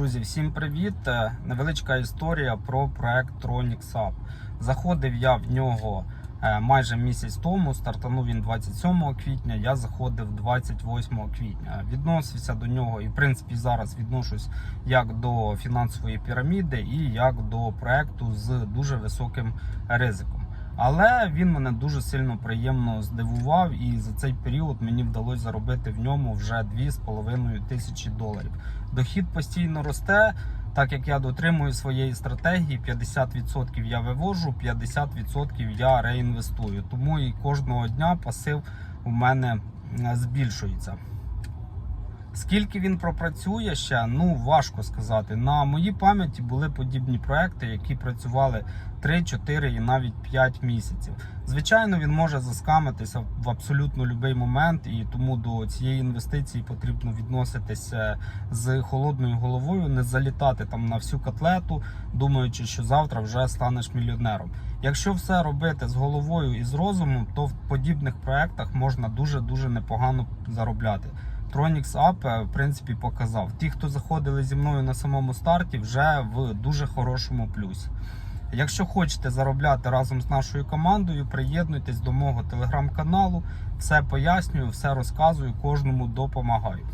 Друзі, всім привіт! Е, Невеличка історія про проект Tronix Up. Заходив я в нього е, майже місяць тому. Стартанув він 27 квітня. Я заходив 28 квітня. Відносився до нього і, в принципі, зараз відношусь як до фінансової піраміди і як до проекту з дуже високим ризиком. Але він мене дуже сильно приємно здивував, і за цей період мені вдалося заробити в ньому вже 2,5 тисячі доларів. Дохід постійно росте. Так як я дотримую своєї стратегії, 50% я вивожу, 50% я реінвестую. Тому і кожного дня пасив у мене е, збільшується. Скільки він пропрацює ще, ну важко сказати. На моїй пам'яті були подібні проекти, які працювали 3, 4 і навіть 5 місяців. Звичайно, він може заскамитися в абсолютно будь-який момент, і тому до цієї інвестиції потрібно відноситися з холодною головою, не залітати там на всю котлету, думаючи, що завтра вже станеш мільйонером. Якщо все робити з головою і з розумом, то в подібних проектах можна дуже дуже непогано заробляти. Tronix Up, е, в принципі, показав. Ті, хто заходили зі мною на самому старті, вже в дуже хорошому плюсі. Якщо хочете заробляти разом з нашою командою, приєднуйтесь до мого телеграм-каналу. Все пояснюю, все розказую, кожному допомагаю.